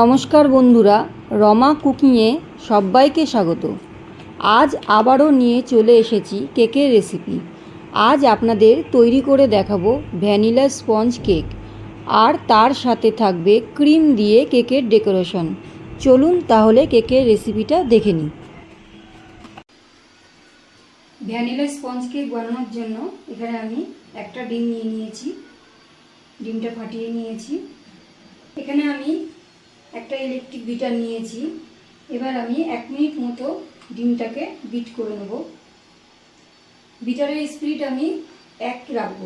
নমস্কার বন্ধুরা, রমা কুকিংয়ে সবাইকে স্বাগত। আজ আবারও নিয়ে চলে এসেছি কেকের রেসিপি আজ আপনাদের তৈরি করে দেখাবো ভ্যানিলা স্পঞ্জ কেক। আর তার সাথে থাকবে ক্রিম দিয়ে কেকের ডেকোরেশন। চলুন তাহলে কেকের রেসিপিটা দেখে নিই। ভ্যানিলা স্পঞ্জ কেক বানানোর জন্য এখানে আমি একটা ডিম নিয়ে নিয়েছি। ডিমটা ফাটিয়ে নিয়েছি। এখানে আমি একটা ইলেকট্রিক বিটার নিয়েছি। এবার আমি এক মিনিট মতো ডিমটাকে বিট করে নেব। বিটারের স্পিড আমি এক রাখব।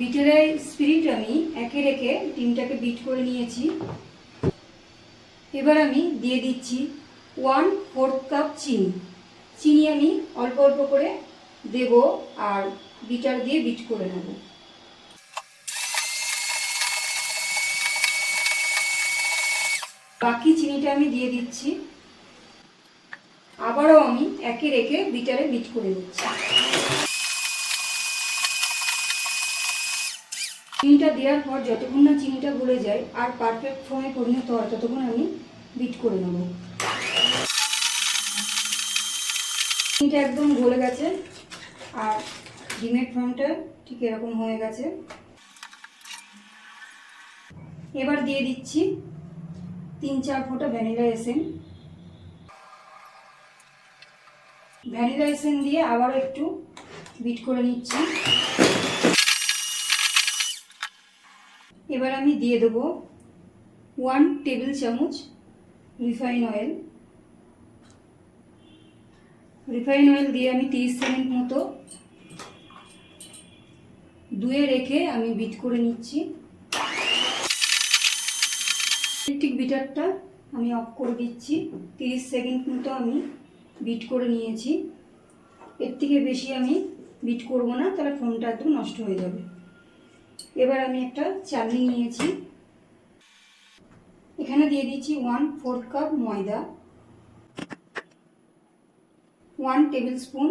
বিটারের স্পিরিট আমি একে রেখে ডিমটাকে বিট করে নিয়েছি। এবার আমি দিয়ে দিচ্ছি ওয়ান ফোর্থ কাপ চিনি। চিনি আমি অল্প অল্প করে দেব আর বিটার দিয়ে বিট করে নেব। বাকি চিনিটা আমি দিয়ে দিচ্ছি। আবারও আমি একে রেখে বিটারে বিট করে দিচ্ছি চিনিটা দেওয়ার পর যতক্ষণ না চিনিটা গলে যায় আর পারফেক্ট ফর্মে পরিণত হয়, ততক্ষণ আমি বিট করে নেব। চিনিটা একদম গলে গেছে আর ডিমের ফর্মটা ঠিক এরকম হয়ে গেছে। এবার দিয়ে দিচ্ছি তিন চার ফোঁটা ভ্যানিলা এসেন। ভ্যানিলা এসেন দিয়ে আবারও একটু বিট করে নিচ্ছি। এবার আমি দিয়ে দেবো ওয়ান টেবিল চামচ রিফাইন অয়েল। রিফাইন অয়েল দিয়ে আমি তিরিশ সেকেন্ড মতো দুয়ে রেখে আমি বিট করে নিচ্ছি। ইলেকট্রিক বিটারটা আমি অফ করে দিচ্ছি। তিরিশ সেকেন্ড মতো আমি বিট করে নিয়েছি। এর থেকে বেশি আমি বিট করব না, তাহলে ফোনটা একদম নষ্ট হয়ে যাবে। এবার আমি একটা চালনি নিয়েছি। এখানে দিয়ে দিচ্ছি ওয়ান ফোর্থ কাপ ময়দা ওয়ান টেবিল স্পুন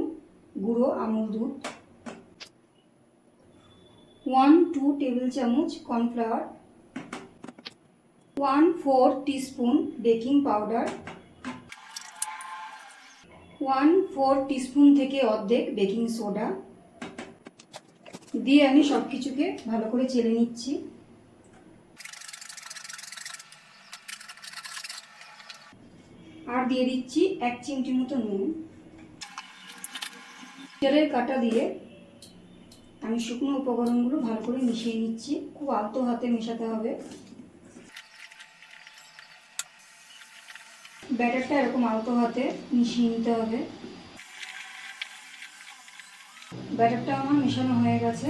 গুঁড়ো আমুল দুধ ওয়ান টু টেবিল চামচ cornflour one four teaspoon baking powder. One four teaspoon থেকে অর্ধেক বেকিং সোডা। দিয়ে আমি সব কিছুকে ভালো করে চেলে নিচ্ছি। আর দিয়ে দিচ্ছি এক চিমটি মতো নুন। জলের কাটা দিয়ে আমি শুকনো উপকরণগুলো ভালো করে মিশিয়ে নিচ্ছি। খুব আলতো হাতে মেশাতে হবে। ব্যাটারটা এরকম আলতো হাতে মিশিয়ে নিতে হবে। ব্যাটারটা আমার মেশানো হয়ে গেছে।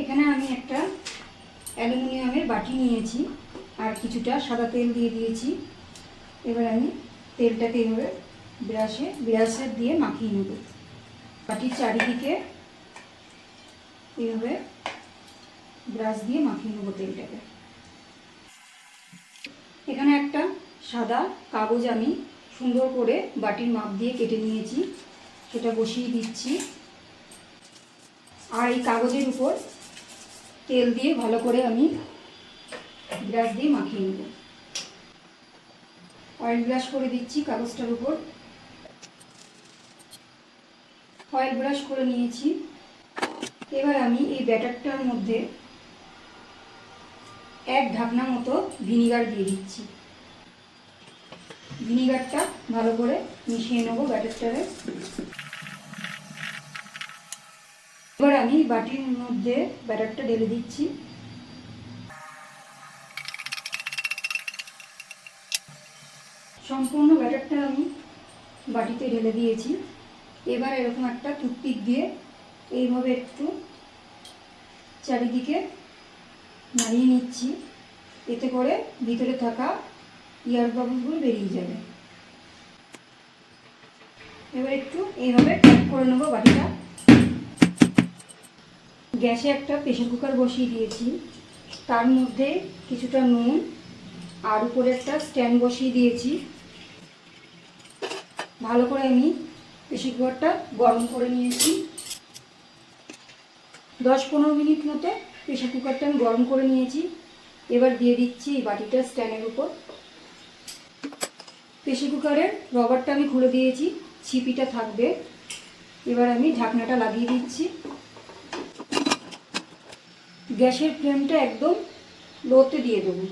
এখানে আমি একটা অ্যালুমিনিয়ামের বাটি নিয়েছি আর কিছুটা সাদা তেল দিয়ে দিয়েছি। এবার আমি তেলটাকে এইভাবে ব্রাশে, ব্রাশের দিয়ে মাখিয়ে নেব। বাটির চারিদিকে এইভাবে ব্রাশ দিয়ে মাখিয়ে নেব তেলটাকে। এখানে একটা সাদা কাগজ আমি সুন্দর করে বাটির মাপ দিয়ে কেটে নিয়েছি। সেটা বসিয়ে দিচ্ছি। আর এই কাগজের উপর তেল দিয়ে ভালো করে আমি ব্রাশ দিয়ে মাখিয়ে নেব। অয়েল ব্রাশ করে দিচ্ছি কাগজটার উপর। অয়েল ব্রাশ করে নিয়েছি। এবার আমি এই ব্যাটারটার মধ্যে এক ঢাকনা মতো ভিনিগার দিয়ে দিচ্ছি। ভিনিগারটা ভালো করে মিশিয়ে নেব ব্যাটারটারে এবার আমি বাটির মধ্যে ব্যাটারটা ঢেলে দিচ্ছি। সম্পূর্ণ ব্যাটারটা আমি বাটিতে ঢেলে দিয়েছি। এবার এরকম একটা টুথপিক দিয়ে এইভাবে একটু চারিদিকে নাড়িয়ে নিচ্ছি। এতে করে ভিতরে থাকা ইয়ার বাবুলগুলো বেরিয়ে যাবে। এবার একটু এইভাবে করে নেব বাটিটা। গ্যাসে একটা প্রেশার কুকার বসিয়ে দিয়েছি। তার মধ্যে কিছুটা নুন আর উপরে একটা স্ট্যান্ড বসিয়ে দিয়েছি। ভালো করে আমি প্রেশার কুকারটা গরম করে নিয়েছি। দশ পনেরো মিনিট মতো প্রেশার কুকারটা আমি গরম করে নিয়েছি। এবার দিয়ে দিচ্ছি বাটিটা স্ট্যান্ডের উপর। প্রেশার কুকারের রবারটা আমি খুলে দিয়েছি, ছিপিটা থাকবে। এবার আমি ঢাকনাটা লাগিয়ে দিচ্ছি। গ্যাসের ফ্লেমটা একদম লোতে দিয়ে দেবো।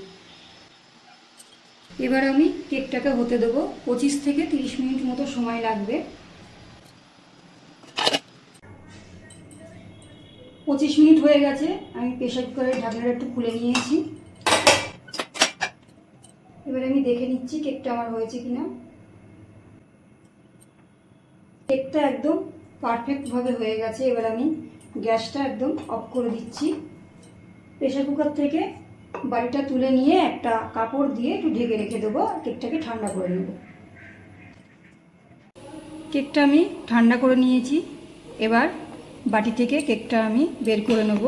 এবার আমি কেকটাকে হতে দেবো। পঁচিশ থেকে তিরিশ মিনিট মতো সময় লাগবে। পঁচিশ মিনিট হয়ে গেছে। আমি প্রেশার কুকারের ঢাকনাটা একটু খুলে নিয়েছি। এবার আমি দেখে নিচ্ছি কেকটা আমার হয়েছে কিনা। কেকটা একদম পারফেক্টভাবে হয়ে গেছে। এবার আমি গ্যাসটা একদম অফ করে দিচ্ছি। প্রেশার কুকার থেকে বাড়িটা তুলে নিয়ে একটা কাপড় দিয়ে একটু ঢেকে রেখে দেবো কেকটাকে ঠান্ডা করে নেব। কেকটা আমি ঠান্ডা করে নিয়েছি। এবার বাটি থেকে কেকটা আমি বের করে নেব।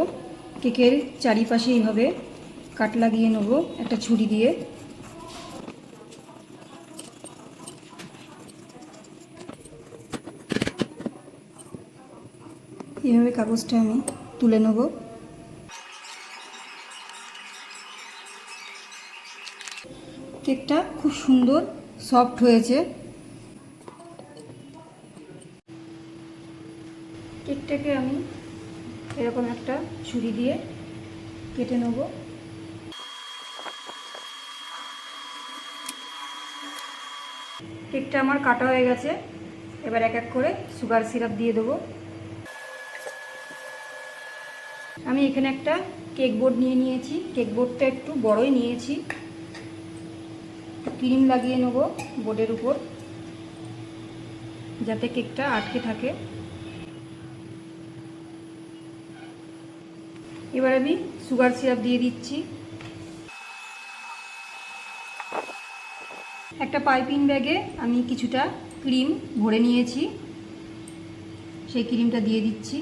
কেকের চারিপাশে এইভাবে কাট লাগিয়ে নেব একটা ছুরি দিয়ে। এইভাবে কাগজটা আমি তুলে নেব। কেকটা খুব সুন্দর, সফট হয়েছে। কেকটাকে আমি এরকম একটা ছুরি দিয়ে কেটে নেব। কেকটা আমার কাটা হয়ে গেছে। এবার এক এক করে সুগার সিরাপ দিয়ে দেবো। আমি এখানে একটা কেক বোর্ড নিয়ে নিয়েছি। কেক বোর্ডটা একটু বড়ই নিয়েছি। ক্রিম লাগিয়ে নেব বোর্ডের উপর, যাতে কেকটা আটকে থাকে। এবার আমি সুগার সিরাপ দিয়ে দিচ্ছি। একটা পাইপিং ব্যাগে আমি কিছুটা ক্রিম ভরে নিয়েছি। সেই ক্রিমটা দিয়ে দিচ্ছি।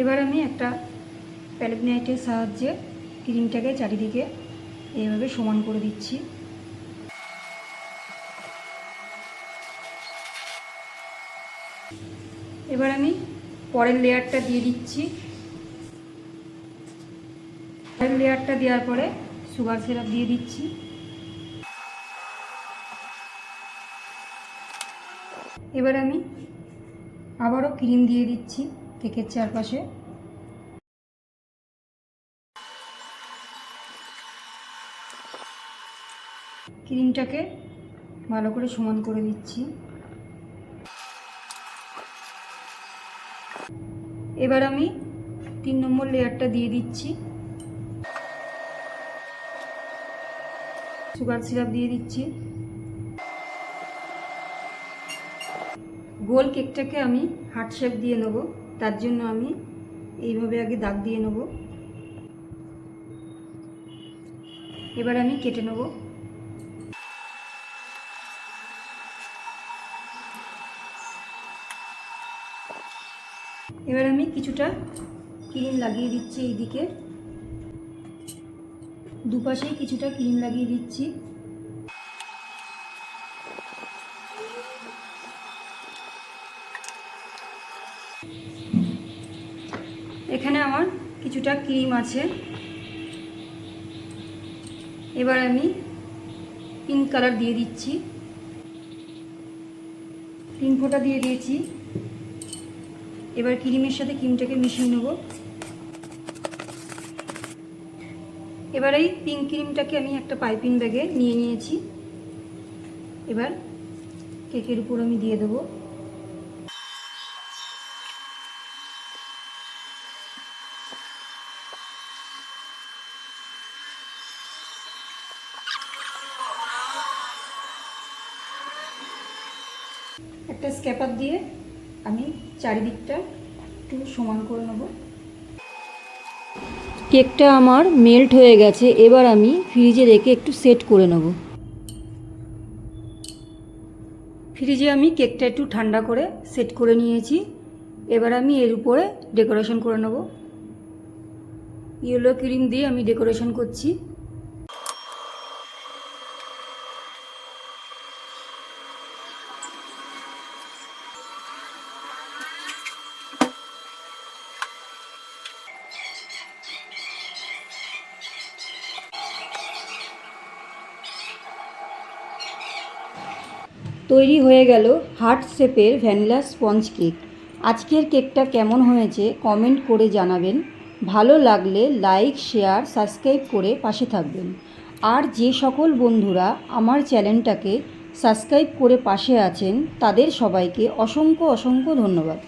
এবার আমি একটা প্যালেট নাইটের সাহায্যে ক্রিমটাকে চারিদিকে এইভাবে সমান করে দিচ্ছি। এবার আমি পরের লেয়ারটা দিয়ে দিচ্ছি। পরের লেয়ারটা দেওয়ার পরে সুগার সিরাপ দিয়ে দিচ্ছি। এবার আমি আবারও ক্রিম দিয়ে দিচ্ছি। কেকের চারপাশে। ক্রিমটাকে ভালো করে সমান করে দিচ্ছি এবার আমি তিন নম্বর লেয়ারটা দিয়ে দিচ্ছি। সুগার সিরাপ দিয়ে দিচ্ছি। গোল কেকটাকে আমি হার্ট শেপ দিয়ে নেব। তার জন্য আমি এইভাবে আগে দাগ দিয়ে নেব। এবার আমি কেটে নেব। এবার আমি কিছুটা ক্রিম লাগিয়ে দিচ্ছি এইদিকে। দুপাশেই কিছুটা ক্রিম লাগিয়ে দিচ্ছি এখানে আমার কিছুটা ক্রিম আছে। এবার আমি পিঙ্ক কালার দিয়ে দিচ্ছি। তিন ফোঁটা দিয়ে দিয়েছি। এবার ক্রিমের সাথে ক্রিমটাকে মিশিয়ে নেব। এবার এই পিঙ্ক ক্রিমটাকে আমি একটা পাইপিং ব্যাগে নিয়ে নিয়েছি। এবার কেকের উপর আমি দিয়ে দেবো। স্ক্যাপার দিয়ে আমি চারিদিকটা একটু সমান করে নেব। কেকটা আমার মেল্ট হয়ে গেছে এবার আমি ফ্রিজে রেখে একটু সেট করে নেব। ফ্রিজে আমি কেকটা একটু ঠান্ডা করে সেট করে নিয়েছি। এবার আমি এর উপরে ডেকোরেশন করে নেব। ইয়েলো ক্রিম দিয়ে আমি ডেকোরেশন করছি। তৈরি হয়ে গেল হার্ট শেপের ভ্যানিলা স্পঞ্জ কেক। আজকের কেকটা কেমন হয়েছে কমেন্ট করে জানাবেন। ভালো লাগলে লাইক, শেয়ার, সাবস্ক্রাইব করে পাশে থাকবেন। আর যে সকল বন্ধুরা আমার চ্যানেলটাকে সাবস্ক্রাইব করে পাশে আছেন, তাদের সবাইকে অসংখ্য অসংখ্য ধন্যবাদ।